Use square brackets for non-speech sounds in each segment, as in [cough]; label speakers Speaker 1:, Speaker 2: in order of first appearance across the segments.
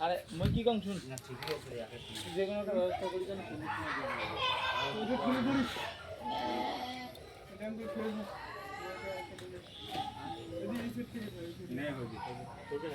Speaker 1: আরে মই কি কম শুন যে কোনো একটা ব্যবস্থা করি
Speaker 2: ওটা খুলে ধরিস এটা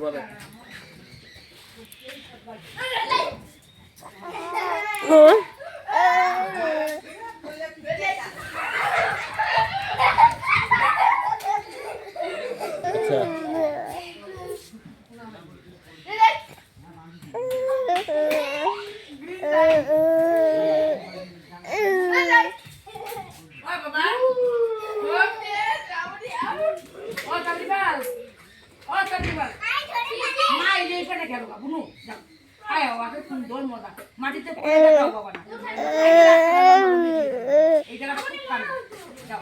Speaker 2: আমি খুলে ধরিস এদিকে এই side থেকে ধর, এই side থেকে।
Speaker 3: মাটিতে পড়ে যাও বাবা না এই জায়গাটা খুব খারাপ যাও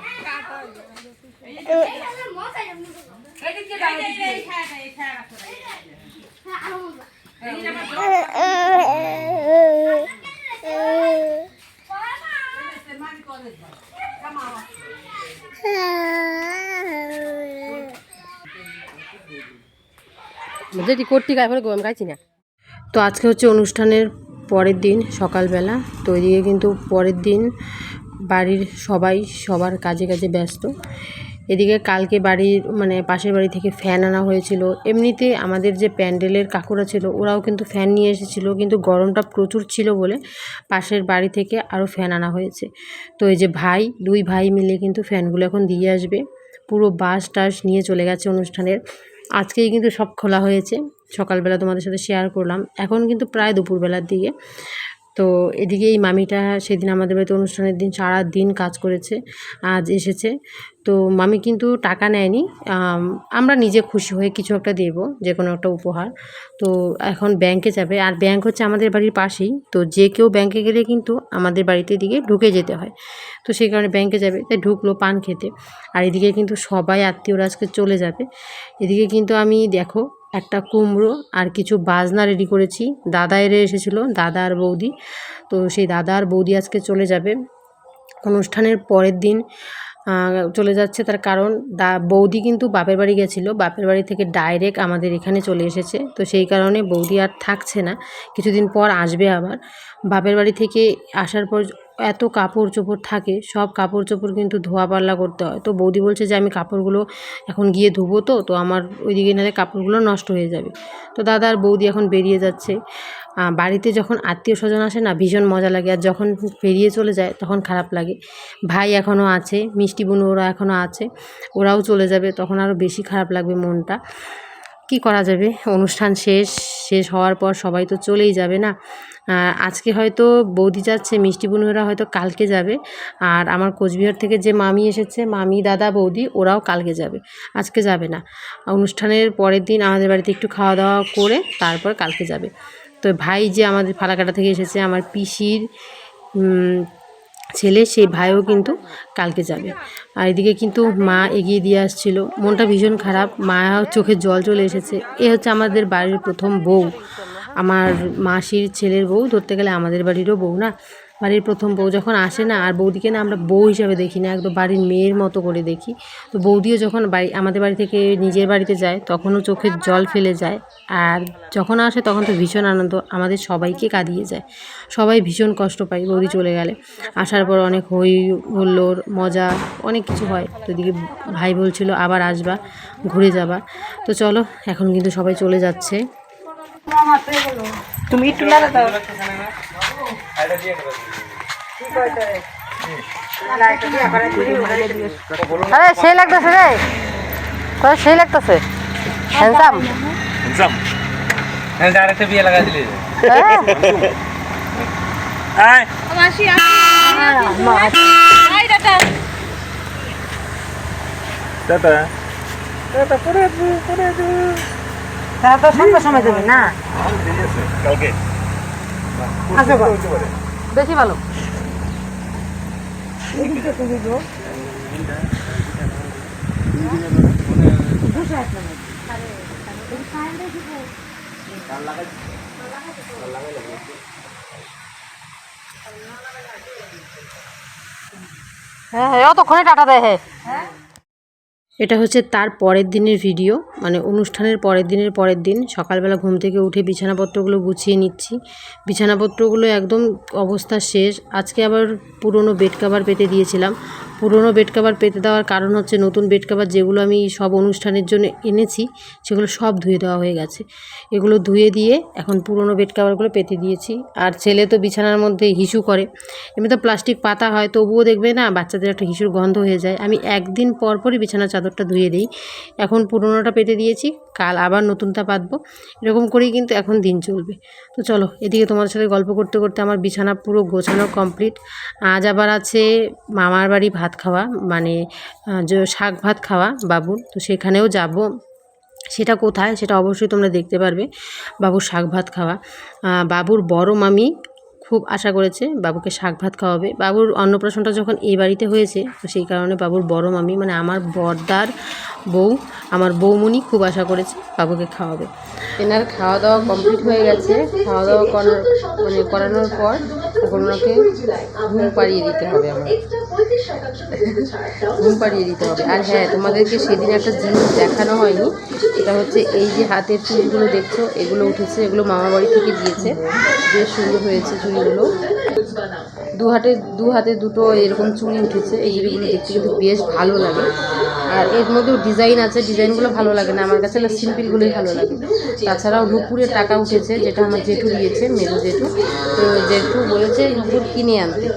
Speaker 3: এদিকে যাও এদিকে এই ছায়াটা এই ছায়া রাখো এই জায়গা মাটি করে দাও জামা
Speaker 4: যদি করতে গায়ে ফেলে আমি গাইছি না। তো আজকে হচ্ছে অনুষ্ঠানের পরের দিন সকালবেলা, তো এদিকে কিন্তু পরের দিন বাড়ির সবাই সবার কাজে কাজে ব্যস্ত। এদিকে কালকে বাড়ির মানে পাশের বাড়ি থেকে ফ্যান আনা হয়েছিল। এমনিতে আমাদের যে প্যান্ডেলের কাকুরা ছিল, ওরাও কিন্তু ফ্যান নিয়ে এসেছিল, কিন্তু গরমটা প্রচুর ছিল বলে পাশের বাড়ি থেকে আরও ফ্যান আনা হয়েছে। তো এই যে ভাই, দুই ভাই মিলে কিন্তু ফ্যানগুলো এখন দিয়ে আসবে। পুরো বাস টাস নিয়ে চলে গেছে অনুষ্ঠানের। আজকেই কিন্তু সব খোলা হয়েছে। সকালবেলা তোমাদের সাথে শেয়ার করলাম। এখন কিন্তু প্রায় দুপুরবেলার দিকে। তো এদিকে এই মামিটা সেদিন আমাদের বাড়িতে অনুষ্ঠানের দিন সারা দিন কাজ করেছে, আজ এসেছে। তো মামি কিন্তু টাকা নেয়নি। আমরা নিজে খুশি হয়ে কিছু একটা দেব যে কোনো একটা উপহার। তো এখন ব্যাংকে যাবে। আর ব্যাংক হচ্ছে আমাদের বাড়ির পাশেই। তো যে কেউ ব্যাংকে গেলে কিন্তু আমাদের বাড়িতে এদিকে ঢুকে যেতে হয়। তো সেই কারণে ব্যাংকে যাবে। তাই ঢুকলো পান খেতে। আর এদিকে কিন্তু সবাই আত্মীয়রা আজকে চলে যাবে। এদিকে কিন্তু আমি, দেখো, একটা কুমড়ো আর কিছু বাজনা রেডি করেছি। দাদা এরে এসেছিল, দাদা আর বৌদি। তো সেই দাদা আর বৌদি আজকে চলে যাবে। অনুষ্ঠানের পরের দিন চলে যাচ্ছে তার কারণ দা, বৌদি কিন্তু বাপের বাড়ি গেছিল, বাপের বাড়ি থেকে ডাইরেক্ট আমাদের এখানে চলে এসেছে। তো সেই কারণে বৌদি আর থাকছে না, কিছুদিন পর আসবে আবার। বাপের বাড়ি থেকে আসার পর এত কাপড় চোপড় থাকে, সব কাপড় চোপড় কিন্তু ধোয়া পাল্লা করতে হয়। তো বৌদি বলছে যে, আমি কাপড়গুলো এখন গিয়ে ধুবো তো তো আমার ওইদিকে নালে কাপড়গুলো নষ্ট হয়ে যাবে। তো দাদা আর বৌদি এখন বেরিয়ে যাচ্ছে। বাড়িতে যখন আত্মীয় স্বজন আসে না, ভীষণ মজা লাগে। আর যখন বেরিয়ে চলে যায়, তখন খারাপ লাগে। ভাই এখনও আছে, মিষ্টি বোন ওরা এখনও আছে, ওরাও চলে যাবে, তখন আরও বেশি খারাপ লাগবে মনটা। কি করা যাবে? অনুষ্ঠান শেষ শেষ হওয়ার পর সবাই তো চলেই যাবে না। আজকে হয়তো বৌদি যাচ্ছে, মিষ্টি বুনুরা হয়তো কালকে যাবে। আর আমার কোচবিহার থেকে যে মামি এসেছে, মামি, দাদা, বৌদি, ওরাও কালকে যাবে। আজকে যাবে না। অনুষ্ঠানের পরের দিন আমাদের বাড়িতে একটু খাওয়া দাওয়া করে তারপর কালকে যাবে। তো ভাই যে আমাদের ফালাকাটা থেকে এসেছে, আমার পিসির ছেলে, সেই ভাইও কিন্তু কালকে যাবে। আর এদিকে কিন্তু মা এগিয়ে দিয়ে আসছিল। মনটা ভীষণ খারাপ। মা চোখে জল চলে এসেছে। এ হচ্ছে আমাদের বাড়ির প্রথম বউ। আমার মাসির ছেলের বউ, ধরতে গেলে আমাদের বাড়িরও বউ না? বাড়ির প্রথম বউ যখন আসে না, আর বৌদিকে না আমরা বউ হিসাবে দেখি না, একদম বাড়ির মেয়ের মতো করে দেখি। তো বৌদিও যখন বাড়ি, আমাদের বাড়ি থেকে নিজের বাড়িতে যায়, তখনও চোখের জল ফেলে যায়। আর যখন আসে, তখন তো ভীষণ আনন্দ, আমাদের সবাইকে কাঁদিয়ে যায়। সবাই ভীষণ কষ্ট পায় বৌদি চলে গেলে। আসার পর অনেক হই হুল্লোড়, মজা, অনেক কিছু হয়। তো এদিকে ভাই বলছিল, আবার আসবা, ঘুরে যাবা। তো চলো, এখন কিন্তু সবাই চলে যাচ্ছে।
Speaker 3: তুমি একটু দাও।
Speaker 4: আরে সেই লাগতেছে রে। কত সেই লাগতেছে। হ্যান্ডসাম
Speaker 1: হ্যাঁ আরেকটা বিয়ে লাগা দিলে।
Speaker 3: মাসি আই দাদা।
Speaker 4: তারা তো সন্ধ্যার সময় দেবে না? বেশি ভালো। হ্যাঁ হ্যাঁ অতক্ষণে টাটা দেয় হ্যাঁ এটা হচ্ছে তার পরের দিনের ভিডিও মানে অনুষ্ঠানের পরের দিনের পরের দিন। সকালবেলা ঘুম থেকে উঠে বিছানাপত্রগুলো গুছিয়ে নিচ্ছি। বিছানাপত্রগুলো একদম অবস্থা শেষ। আজকে আবার পুরনো বেড কাভার পেতে দিয়েছিলাম। পুরনো বেড কাভার পেতে দেওয়ার কারণ হচ্ছে নতুন বেড কাভার যেগুলো আমি সব অনুষ্ঠানের জন্য এনেছি, সেগুলো সব ধুয়ে দেওয়া হয়ে গেছে। এগুলো ধুয়ে দিয়ে এখন পুরনো বেড কাভারগুলো পেতে দিয়েছি। আর ছেলে তো বিছানার মধ্যে হিসু করে। এমনি তো প্লাস্টিক পাতা হয়, তবুও দেখবে না, বাচ্চাদের একটা হিসুর গন্ধ হয়ে যায়। আমি একদিন পর পরই বিছানার চাদরটা ধুয়ে দিই। এখন পুরনোটা পেতে দিয়েছি, কাল আবার নতুনটা পাতবো। এরকম করেই কিন্তু এখন দিন চলবে। তো চলো, এদিকে তোমার সাথে গল্প করতে করতে আমার বিছানা পুরো গোছানো কমপ্লিট আজ আবার আছে মামার বাড়ি ভাত খাওয়া মানে শাক ভাত খাওয়া বাবুর তো সেখানেও যাব। সেটা কোথায় সেটা অবশ্যই তোমরা দেখতে পারবে, বাবুর শাক ভাত খাওয়া। বাবুর বড় মামি খুব আশা করেছে বাবুকে শাক ভাত খাওয়াবে। বাবুর অন্নপ্রাশনটা যখন এই বাড়িতে হয়েছে, তো সেই কারণে বাবুর বড় মামি মানে আমার বড়দার বউ, আমার বৌমণি খুব আশা করেছে বাবুকে খাওয়াবে। এনার খাওয়া দাওয়া কমপ্লিট হয়ে গেছে। খাওয়া দাওয়া করার মানে করানোর পর ওনাকে ঘুম পাড়িয়ে দিতে হবে আমার। ঘুম পাড়িয়ে দিতে হবে। আর হ্যাঁ তোমাদেরকে সেদিন একটা জিনিস দেখানো হয়নি এটা হচ্ছে এই যে হাতের চুলগুলো দেখছ এগুলো উঠেছে এগুলো মামা বাড়ি থেকে দিয়েছে। বেশ সুন্দর হয়েছে চুলগুলো। দু হাতে দু হাতে দুটো এরকম চুল উঠেছে এই দেখতে কিন্তু বেশ ভালো লাগে। আর এর মধ্যেও ডিজাইন আছে ডিজাইনগুলো ভালো লাগে না। আমার কাছে সিম্পলগুলোই ভালো লাগে। তাছাড়াও নুপুরের টাকা উঠেছে, যেটা আমার জেঠু দিয়েছে, মেজো জেঠু। তো জেঠু বলেছে, নুপুর কিনে আনতে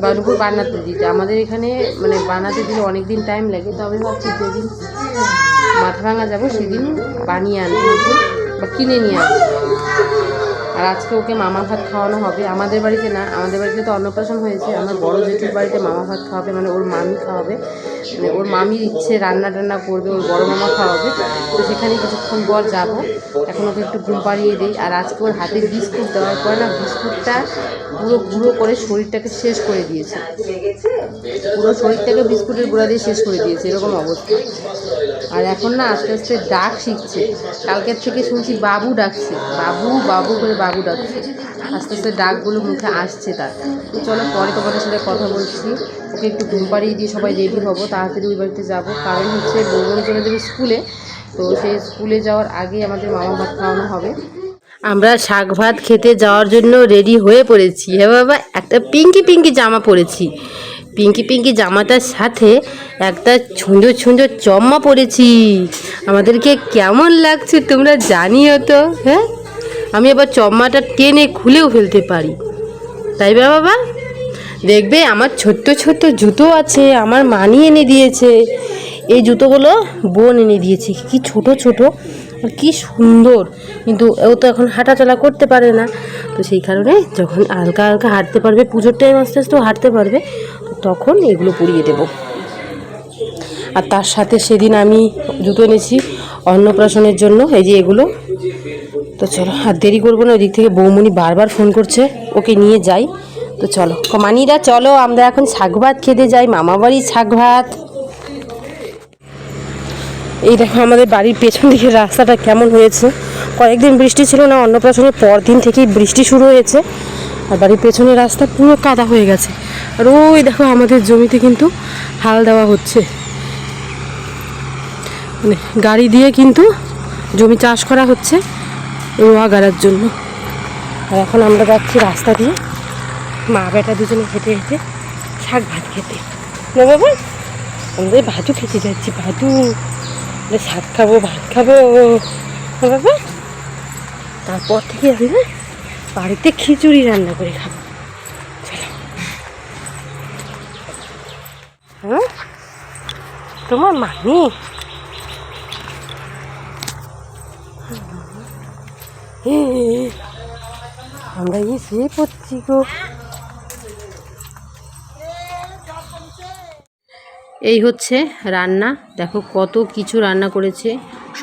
Speaker 4: বা নুপুর বানাতে দিতে। আমাদের এখানে মানে বানাতে দিলে অনেক দিন টাইম লাগে। তো আমি ভাবছি যেদিন মাথা ভাঙা যাব, সেদিন বানিয়ে আনব বা কিনে নিয়ে আসব। আর আজকে ওকে মামা ভাত খাওয়ানো হবে। আমাদের বাড়িতে না, আমাদের বাড়িতে তো অন্নপ্রাশন হয়েছে। আমার বড় জেঠুর বাড়িতে মামা ভাত খাওয়াবে মানে ওর মামি খাওয়াবে। মানে ওর মামির ইচ্ছে রান্না টান্না করবে, ওর বড় মামা খাওয়াবে। তো সেখানে কিছুক্ষণ পর যাব। এখন ওকে একটু ঘুম পাড়িয়ে দিই। আর আজকে ওর হাতে বিস্কুট দেওয়ার পর না, বিস্কুটটা পুরো গুঁড়ো করে শরীরটাকে শেষ করে দিয়েছে। পুরো শরীরটাকে বিস্কুটের গুঁড়া দিয়ে শেষ করে দিয়েছে, এরকম অবস্থা। আর এখন না, আস্তে আস্তে ডাক শিখছে। কালকের থেকে শুনছি বাবু ডাকছে। বাবু বাবু করে বাবু ডাকছে আস্তে আস্তে ডাকগুলো মুখে আসছে তার। তো চলো পরে তোমাদের সাথে কথা বলছি। ওকে একটু ঘুম পাড়িয়ে দিয়ে সবাই রেডি হব, তাড়াতাড়ি ওই বাড়িতে যাব। কারণ হচ্ছে বৌমনি চলে দেবে স্কুলে, তো সেই স্কুলে যাওয়ার আগে আমাদের মামা ভাত খাওয়ানো হবে। আমরা শাক ভাত খেতে যাওয়ার জন্য রেডি হয়ে পড়েছি। হ্যাঁ বাবা, একটা পিঙ্কি পিঙ্কি জামা পরেছি। পিঙ্কি পিঙ্কি জামাটার সাথে একটা সুন্দর সুন্দর চম্মা পরেছি। আমাদেরকে কেমন লাগছে তোমরা জানিও তো হ্যাঁ? আমি আবার চম্মাটা টেনে খুলেও ফেলতে পারি। তাই বা বাবা? দেখবে আমার ছোট্ট ছোট্ট জুতো আছে, আমার মানি এনে দিয়েছে। এই জুতোগুলো বোন এনে দিয়েছে। কি ছোট ছোট, আর কি সুন্দর। কিন্তু ও তো এখন হাঁটাচলা করতে পারে না। তো সেই কারণে যখন হালকা হালকা হাঁটতে পারবে, পুজোর টাইম আস্তে আস্তেও হাঁটতে পারবে, তখন এগুলো পরিয়ে দেবো। আর তার সাথে সেদিন আমি জুতো এনেছি অন্নপ্রাশনের জন্য, এই যে এগুলো। তো চলো, আর দেরি করব না ওদিক থেকে বৌমণি বারবার ফোন করছে, ওকে নিয়ে যাই। তো চলো মানিরা চলো, আমরা এখন শাক ভাত খেতে যাই মামা বাড়ির শাক ভাত। এই দেখো, আমাদের বাড়ির পেছন দিকের রাস্তাটা কেমন হয়েছে। কয়েকদিন বৃষ্টি ছিল না, অন্নপ্রাশনের পর দিন থেকেই বৃষ্টি শুরু হয়েছে। আর বাড়ির পেছনের রাস্তা পুরো কাদা হয়ে গেছে। আর ওই দেখো, আমাদের জমিতে কিন্তু হাল দেওয়া হচ্ছে। মানে গাড়ি দিয়ে কিন্তু জমি চাষ করা হচ্ছে রোয়া গাড়ার জন্য। আর এখন আমরা যাচ্ছি রাস্তা দিয়ে। মা বেটা দুজনে হেঁটে হেঁটে শাক ভাত খেতে। না বাবা আমাদের ভাজু খেতে যাচ্ছি ভাজু আমরা শাক খাব, ভাত খাব। বাবা, তারপর থেকে আমি না বাড়িতে খিচুড়ি রান্না করে খাব। হ্যাঁ? তোমার মামি? আমরা এসে পড়ছি গো। এই হচ্ছে রান্না। দেখো কত কিছু রান্না করেছে।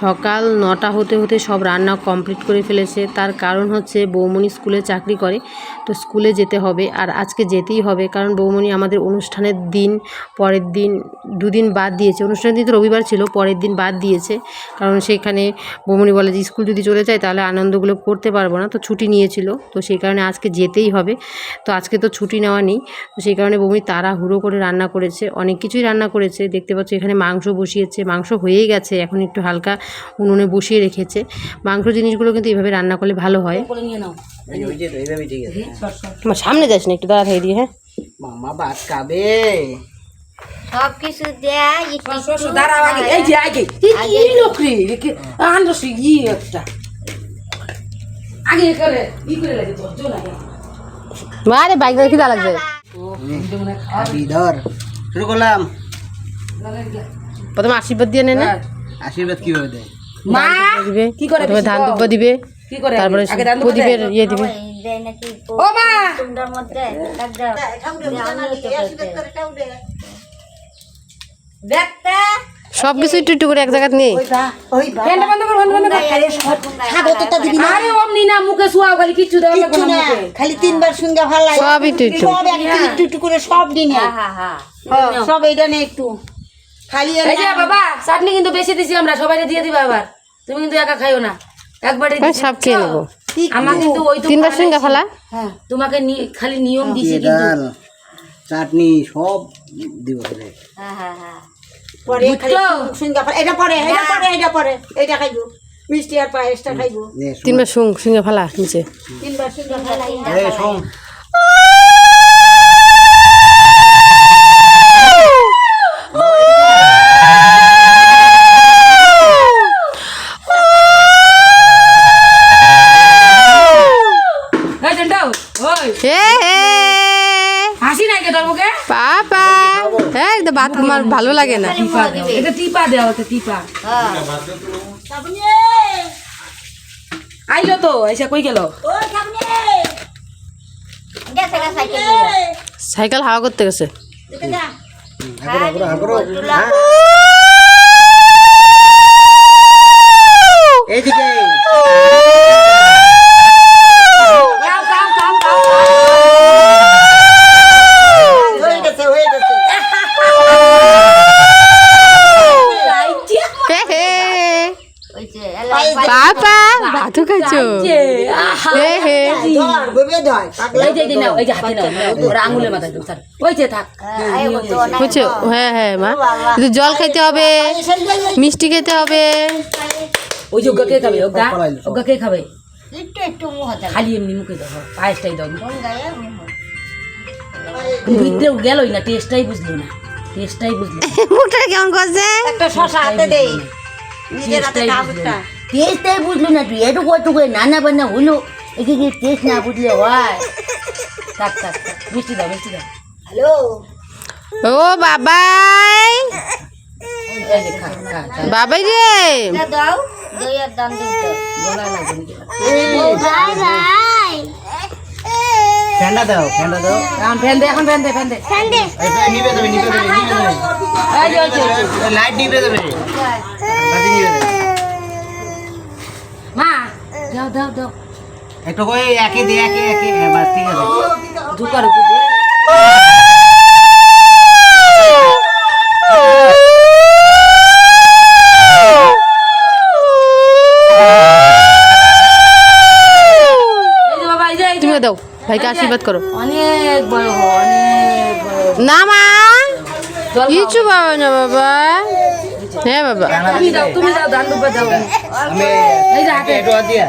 Speaker 4: সকাল নটা হতে হতে সব রান্না কমপ্লিট করে ফেলেছে। তার কারণ হচ্ছে বৌমণি স্কুলে চাকরি করে, তো স্কুলে যেতে হবে আর আজকে যেতেই হবে কারণ বৌমণি আমাদের অনুষ্ঠানের দিন, পরের দিন, দুদিন বাদ দিয়েছে। অনুষ্ঠানের দিন তো রবিবার ছিল, পরের দিন বাদ দিয়েছে। কারণ সেখানে বৌমণি বলে যে, স্কুল যদি চলে যায় তাহলে আনন্দগুলো করতে পারব না। তো ছুটি নিয়েছিল, তো সেই কারণে আজকে যেতেই হবে। তো আজকে তো ছুটি নেওয়া নেই, তো সেই কারণে বৌমণি তাড়াহুড়ো করে রান্না করেছে, অনেক কিছুই রান্না করেছে। দেখতে পাচ্ছ এখানে মাংস বসিয়েছে, মাংস হয়েই গেছে, এখন একটু হালকা উনুনে বসিয়ে রেখেছে। মাংস জিনিসগুলো কিন্তু এইভাবে রান্না করলে ভালো হয়।
Speaker 5: ওই যে তো এইভাবে ঠিক আছে।
Speaker 4: আমার সামনে যাস না একটু দাঁড়া থেকে দিয়ে হ্যাঁ?
Speaker 5: মামা ভাত খাবে।
Speaker 6: সব কিছু দেয়
Speaker 3: দাঁড়াও আগে এই যে আগে
Speaker 6: আগে।
Speaker 3: লোকরি আন্দাজ ই একটা। আগে করে ই করে লাগে ধৈর্য লাগে
Speaker 4: আরে বাইক দেখি দা লাগবে
Speaker 5: শুরু করলাম।
Speaker 4: প্রথমে আশীর্বাদ দিয়ে নে না?
Speaker 5: আশীর্বাদ কীভাবে দেয়?
Speaker 3: মা!
Speaker 4: দিবে?
Speaker 3: কি করে
Speaker 4: প্রথমে ধান? দুব্বা দিবে?
Speaker 3: কি করে?
Speaker 4: তারপরে প্রদীপের ইয়ে দিবে।
Speaker 3: ও মা!
Speaker 6: মধ্যে তো।
Speaker 3: দেখতে
Speaker 4: সব কিছু একটু একটু করে এক জায়গায় নেই
Speaker 3: ফ্যানটা বন্ধ কর বন্ধ বন্ধ কর। আরে অমনি না মুখে শুয়াও খালি কিচ্ছু না মুখে।
Speaker 7: খালি তিনবার ভালো লাগে।
Speaker 4: সব একটু একটু।
Speaker 7: সব একটু করে সব দিনে।
Speaker 6: হ্যাঁ হ্যাঁ
Speaker 7: সব এইটা নে একটু। খালি এর
Speaker 3: এই যে বাবা চাটনি কিন্তু বেশি দিছি আমরা সবাই দিয়ে দিবা আবার। তুমি কিন্তু একা খাইও না। একবারে
Speaker 4: সব খেয়ে নেব।
Speaker 3: আমার কিন্তু ওই তো
Speaker 4: তিনবার সঙ্গে ফালা।
Speaker 3: তোমাকে খালি নিয়ম দিছি
Speaker 5: চাটনি সব দিব রে
Speaker 6: হ্যাঁ হ্যাঁ হ্যাঁ।
Speaker 7: পরে খালি
Speaker 3: বুঝছ?
Speaker 7: সঙ্গে ফল। এটা পরে এটা পরে এটা পরে এটা খাইবো। মিষ্টি আর পায়েসটা খাইবো।
Speaker 5: নে
Speaker 4: তিনবার সঙ্গে ফালা নিচে।
Speaker 7: তিনবার সঙ্গে ভালো লাগে
Speaker 5: এই শোন
Speaker 3: এই জেন্টাও ওই
Speaker 4: হে হে
Speaker 3: হাসি নাই কে তোর মুখে
Speaker 4: পাপা হ্যাঁ একদম ভাত আমার ভালো লাগে না।
Speaker 3: টিপা দাও এটা টিপা দেওয়া হচ্ছে টিপা। আইলো তো এসে কই গেল?
Speaker 6: সাইকেল
Speaker 4: সাইকেল হাওয়া করতে গেছে।
Speaker 3: এই যে এই যে নাও এই যে হাতে নাও ওরা আঙুলের মাথায় দাও স্যার ওই যে থাক।
Speaker 6: আয় তো না
Speaker 4: বুঝছ? হ্যাঁ হ্যাঁ মা। জল খাইতে হবে মিষ্টি খেতে হবে।
Speaker 3: ওই যে ওগা কে খাবে ওগা? ওগা কে খাবে?
Speaker 6: একটু একটু মুখ
Speaker 3: খালি এমনি মুখে দাও পায়েসটাই দাও ভিতরে গেলই না টেস্টটাই বুঝলো না টেস্টটাই বুঝলো [laughs]
Speaker 4: মুখটা কেমন করছে?
Speaker 7: একটা শশা হাতে দেই নিজের হাতে না।
Speaker 6: টেস্টটাই বুঝলো না তুই এটুকু এটুকু নানা বান্না হলো। একে কি টেস্ট না বুঝলে হয়?
Speaker 3: থাক থাক মিষ্টি দাও মিষ্টি দাও।
Speaker 7: হ্যালো?
Speaker 4: ও বাবাই। বাবাই রে।
Speaker 6: দাও দইয়ের দাম দিতে ভাই
Speaker 5: ফ্যানটা দাও ফ্যানটা দাও।
Speaker 3: এখন ফ্যান দে এখন ফ্যান দে ফ্যান দে।
Speaker 5: নিবে দেবে নিবে দেবে নিবে দেবে। লাইট নিবে দেবে। বাতি নিবে দেবে।
Speaker 3: মা দাও দাও দাও।
Speaker 5: একটু কই একে দিয়ে একে একে। হ্যাঁ, বাস ঠিক আছে
Speaker 3: যে।
Speaker 4: তুমিও দাও ভাইকে আশীর্বাদ করো।
Speaker 3: অনেক বড় অনেক
Speaker 4: না মা কিছু বাবা না বাবা। হ্যাঁ বাবা।
Speaker 3: তুমি দাও তুমি দাও ধান দুব্বা দাও। এই যে হাতে।
Speaker 5: দিয়া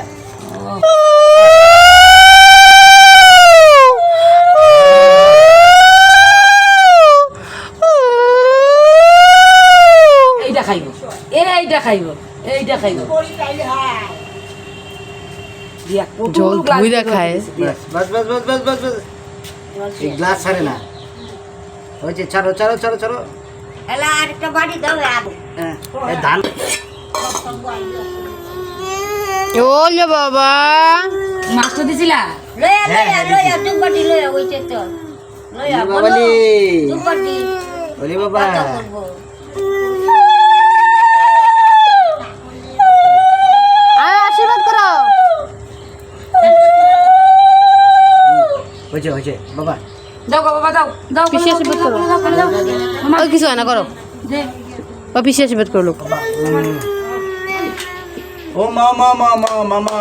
Speaker 3: এইটা খাইব এইটা খাইব
Speaker 4: জল
Speaker 3: গ্লাস
Speaker 4: ধুইরা
Speaker 3: জল
Speaker 4: খায়।
Speaker 3: দিয়েছে,
Speaker 5: বাস বাস বাস বাস বাস বাস এই গ্লাস ছাড়ে না। ওই যে ছাড়ো ছাড়ো ছাড়ো ছাড়ো।
Speaker 6: এলা আরেকটা বাড়ি দাও
Speaker 5: হ্যাঁ ধান।
Speaker 4: ওলে বাবা।
Speaker 3: মাছটা দিছিলা?
Speaker 6: লয়া লয়া লয়া তুই লয়া ওইতে তো। লয়া বলো
Speaker 5: বাবালি।
Speaker 6: তুই বাড়ি
Speaker 5: বাবা। হয়েছে হয়েছে। বাবা।
Speaker 3: দাও গো বাবা দাও। দাও
Speaker 4: পিসি আশীর্বাদ করো। ওই কিছু হয় না করো। ও পিসি আশীর্বাদ করো লোক
Speaker 5: ও মামা মামা মামা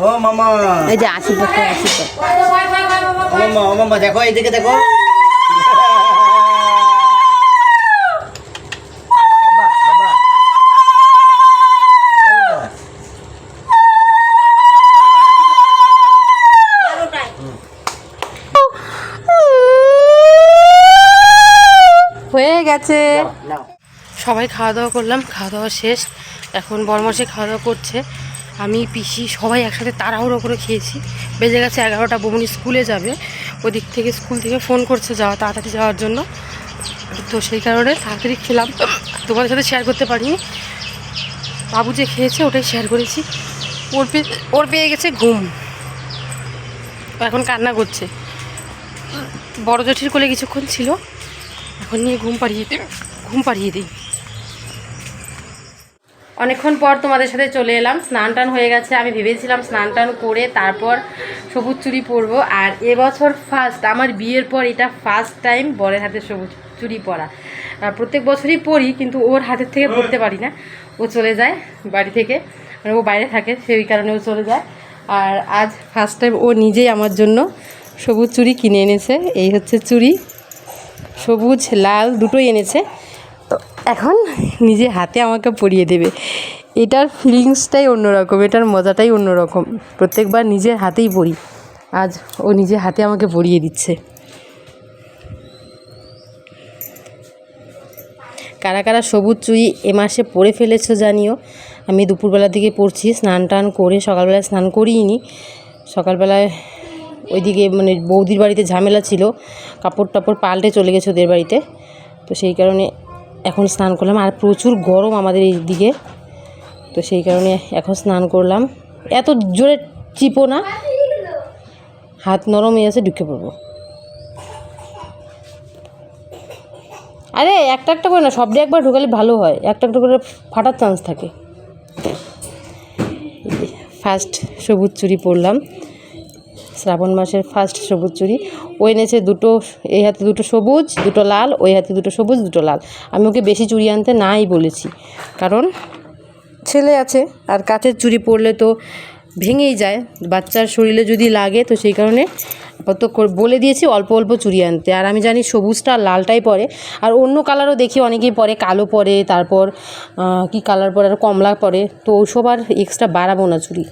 Speaker 5: ও মামা
Speaker 4: এই যে আশীর্বাদ করো আশীর্বাদ।
Speaker 5: ও মামা ও মামা দেখো এইদিকে দেখো।
Speaker 4: গেছে। সবাই খাওয়া দাওয়া করলাম খাওয়া দাওয়া শেষ। এখন বরমাসে খাওয়া দাওয়া করছে। আমি পিসি সবাই একসাথে তাড়াহুড়ো করে খেয়েছি। বেজে গেছে এগারোটা বমনি স্কুলে যাবে। ওদিক থেকে স্কুল থেকে ফোন করছে যাওয়া তাড়াতাড়ি যাওয়ার জন্য। তো সেই কারণে তাড়াতাড়ি খেলাম। তোমাদের সাথে শেয়ার করতে পারিনি। বাবু যে খেয়েছে ওটাই শেয়ার করেছি। ওর পেয়ে ওর পেয়ে গেছে ঘুম। ও এখন কান্না করছে। বড় জেঠির কোলে কিছুক্ষণ ছিল। এখন নিয়ে ঘুম পাড়িয়ে ঘুম পাড়িয়ে দিই অনেকক্ষণ পর তোমাদের সাথে চলে এলাম, স্নান টান হয়ে গেছে, আমি ভেবেছিলাম স্নান টান করে তারপর সবুজ চুড়ি পরবো, আর এবছর ফার্স্ট আমার বিয়ের পর এটা ফার্স্ট টাইম বরের হাতে সবুজ চুড়ি পরা। আর প্রত্যেক বছরই পরি, কিন্তু ওর হাতের থেকে পরতে পারি না। ও চলে যায় বাড়ি থেকে মানে ও বাইরে থাকে, সেই কারণে ও চলে যায়। আর আজ ফার্স্ট টাইম ও নিজেই আমার জন্য সবুজ চুড়ি কিনে এনেছে, এই হচ্ছে চুড়ি। সবুজ, লাল, দুটোই এনেছে। তো এখন নিজে হাতে আমাকে পরিয়ে দেবে। এটার ফিলিংসটাই অন্যরকম, এটার মজাটাই অন্যরকম। প্রত্যেকবার নিজের হাতেই পরি। আজ ও নিজে হাতে আমাকে পরিয়ে দিচ্ছে। কারা কারা সবুজ চুই এ মাসে পরে ফেলেছো জানিও। আমি দুপুরবেলা দিকে পড়ছি স্নান টান করে সকালবেলায় স্নান করিনি। সকালবেলায় ওইদিকে মানে বৌদির বাড়িতে ঝামেলা ছিল, কাপড় টাপড় পাল্টে চলে গেছে ওদের বাড়িতে। তো সেই কারণে এখন স্নান করলাম, আর প্রচুর গরম আমাদের এই দিকে তো সেই কারণে এখন স্নান করলাম। এত জোরে চিপো না, হাত নরম হয়ে আছে, ঢুকে পড়ব। আরে একটা একটা করে না সবটা একবার ঢুকালে ভালো হয়। একটা একটা করে ফাটার চান্স থাকে। ফার্স্ট সবুজ চুরি পরলাম। শ্রাবণ মাসের ফার্স্ট সবুজ চুড়ি ও এনেছে দুটো এই হাতে দুটো সবুজ, দুটো লাল ওই হাতে দুটো সবুজ, দুটো লাল। আমি ওকে বেশি চুড়ি আনতে নাই বলেছি। কারণ ছেলে আছে, আর কাচের চুড়ি পরলে তো ভেঙেই যায়। বাচ্চার শরীরে যদি লাগে তো সেই কারণে আপাতত বলে দিয়েছি অল্প অল্প চুড়ি আনতে। আর আমি জানি সবুজটা লালটাই পরে। আর অন্য কালারও দেখি অনেকেই পরে, কালো পরে, তারপর কি কালার পরে, আর কমলা পরে। তো ওসব আর এক্সট্রা বাড়াবো না চুড়ি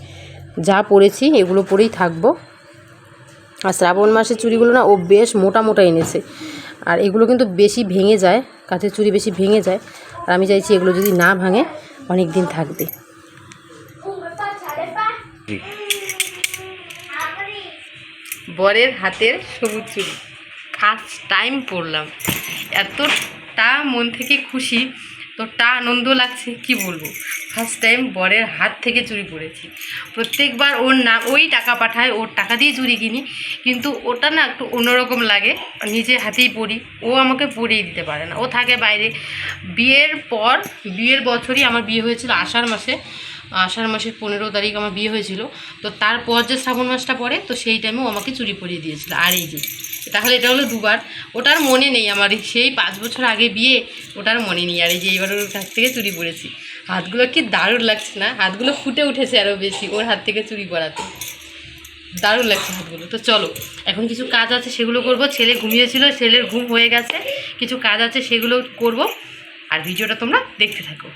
Speaker 4: যা পরেছি এগুলো পরেই থাকব। আর শ্রাবণ মাসের চুড়িগুলো না ও বেশ মোটা মোটা এনেছে। আর এগুলো কিন্তু বেশি ভেঙে যায় কাঁচের চুড়ি বেশি ভেঙে যায়। আর আমি চাইছি এগুলো যদি না ভাঙে অনেক দিন থাকবে বরের হাতের সবুজ চুড়ি। ফার্স্ট টাইম পরলাম। এতটা মন থেকে খুশি তোরটা আনন্দ লাগছে, কি বলব? ফার্স্ট টাইম বরের হাত থেকে চুরি পড়েছি প্রত্যেকবার ওর না, ওই টাকা পাঠায়, ওর টাকা দিয়ে চুরি কিনি, কিন্তু ওটা না একটু অন্যরকম লাগে। নিজে হাতেই পরি, ও আমাকে পরিয়ে দিতে পারে না। ও থাকে বাইরে। বিয়ের পর, বিয়ের বছরই আমার বিয়ে হয়েছিল আষাঢ় মাসে। আষাঢ় মাসের পনেরো তারিখ আমার বিয়ে হয়েছিল। তো তারপর যে শ্রাবণ মাসটা পড়ে, তো সেই টাইমে ও আমাকে চুরি পরিয়ে দিয়েছিল। আর এই যে তাহলে এটা হলো দুবার। ওটার মনে নেই আমার। সেই পাঁচ বছর আগে বিয়ে, ওটার মনে নেই। আর এই যে এইবার ওর কাছ থেকে চুরি পড়েছি। হাতগুলো কি দারুণ লাগছে না? হাতগুলো ফুটে উঠেছে আরও বেশি ওর হাত থেকে চুরি করাতে দারুণ লাগছে হাতগুলো। তো চলো, এখন কিছু কাজ আছে, সেগুলো করব। ছেলে ঘুমিয়েছিল, ছেলের ঘুম হয়ে গেছে। কিছু কাজ আছে, সেগুলো করব। আর ভিডিওটা তোমরা দেখতে থাকো।